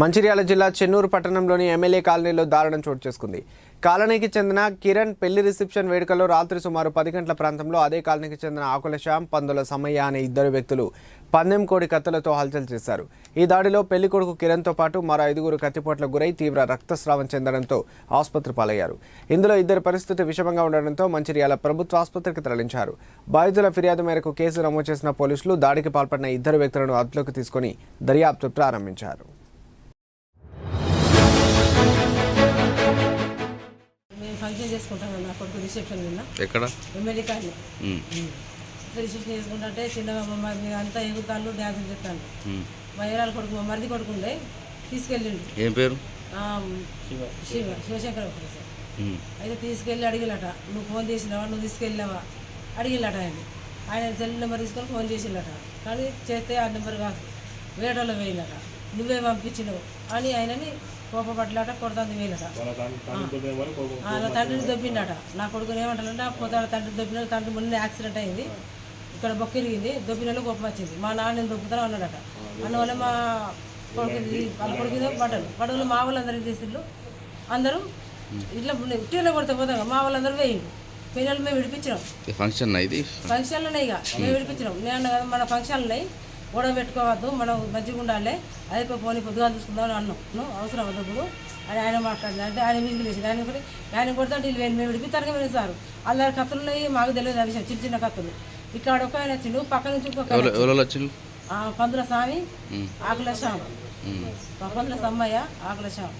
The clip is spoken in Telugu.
మంచిర్యాల జిల్లా చెన్నూరు పట్టణంలోని ఎమ్మెల్యే కాలనీలో దారుణం చోటు చేసుకుంది. కాలనీకి చెందిన కిరణ్ పెళ్ళి రిసెప్షన్ వేడుకలో రాత్రి సుమారు పది గంటల ప్రాంతంలో అదే కాలనీకి చెందిన ఆకుల శ్యామ్ పందుల సమయ్య అనే ఇద్దరు వ్యక్తులు పందెం కోడి కత్తులతో హల్చల్ చేశారు. ఈ దాడిలో పెళ్ళి కొడుకు కిరణ్తో పాటు మరో ఐదుగురు కత్తిపోట్లకు గురై తీవ్ర రక్తస్రావం చెందడంతో ఆసుపత్రి పాలయ్యారు. ఇందులో ఇద్దరి పరిస్థితి విషమంగా ఉండడంతో మంచిర్యాల ప్రభుత్వ ఆసుపత్రికి తరలించారు. బాధితుల ఫిర్యాదు మేరకు కేసు నమోదు చేసిన పోలీసులు దాడికి పాల్పడిన ఇద్దరు వ్యక్తులను అదుపులోకి తీసుకుని దర్యాప్తు ప్రారంభించారు. ఫంక్షన్ చేసుకుంటాం నా కొడుకు రిసెప్షన్ నిన్న. ఎక్కడ? ఉమ్, రిసెప్షన్ చేసుకుంటుంటే చిన్నగా మా మరి మీరు అంతా ఎగురుతాళ్ళు డ్యాన్సులు చెప్తాను ఏరాల కొడుకు మా మరిది కొడుకు ఉండే తీసుకెళ్ళిండు. ఏం పేరు? ఆ, శివ. శివశంకర సార్. అయితే తీసుకెళ్ళి అడిగిలట నువ్వు ఫోన్ చేసినావా? నువ్వు తీసుకెళ్ళావా? అడిగిలట ఆయన. ఆయన సెల్ నెంబర్ తీసుకొని ఫోన్ చేసిల్లట కానీ చేస్తే ఆ నెంబర్ కాదు. వేటలో వేయలట. నువ్వే పంపించినావు అని ఆయనని కోపపడ్డలట కొడతాంది ఆ, నా తండ్రిని దొబ్బిండట నా కొడుకుని ఏమంటారంటే ఆ పొద్దున తండ్రి దొబ్బిన తండ్రి మొన్న యాక్సిడెంట్ అయింది. ఇక్కడ బొక్క ఇరిగింది దొబ్బిన కోపం వచ్చింది. మా నాన్న దొబ్బుతాను అన్నాడట. అందువల్ల మా కొడుకు వాళ్ళ కొడుకు పడ్డాడు. పడవలు మా వాళ్ళందరూ చేసిండ్రు? అందరూ ఇట్లా ఉట్టిలో కొడితే పోతాం మా వాళ్ళందరూ వేయండి పిల్లలు మేము విడిపించినాం. ఈ ఫంక్షన్ ఫంక్షన్లు ఉన్నాయి ఇక. మేము విడిపించినాం. నేను అన్నా కదా మన ఫంక్షన్లు ఉన్నాయి. గొడవ పెట్టుకోవద్దు మనం మంచిగా ఉండాలి. అదే పోనీ పొద్దుగా చూసుకుందాం అని అన్నాం. నువ్వు అవసరం వద్దప్పుడు అని ఆయన మాట్లాడింది అంటే ఆయన మీదకి లేచింది ఆయన కూడా ఆయన కొడితే వీళ్ళు మేము విడిపిస్తారుగా మేము సార్. అందరి కత్తులు ఉన్నాయి మాకు తెలియదు ఆ విషయం. చిన్న చిన్న కత్తులు ఇక్కడ ఒక ఆయన వచ్చిండు పక్క నుంచి ఇంకొక ఆ, పందుల స్వామి ఆకుల శ్యామ. పందుల సమ్మయ్య ఆకుల శ్యామ.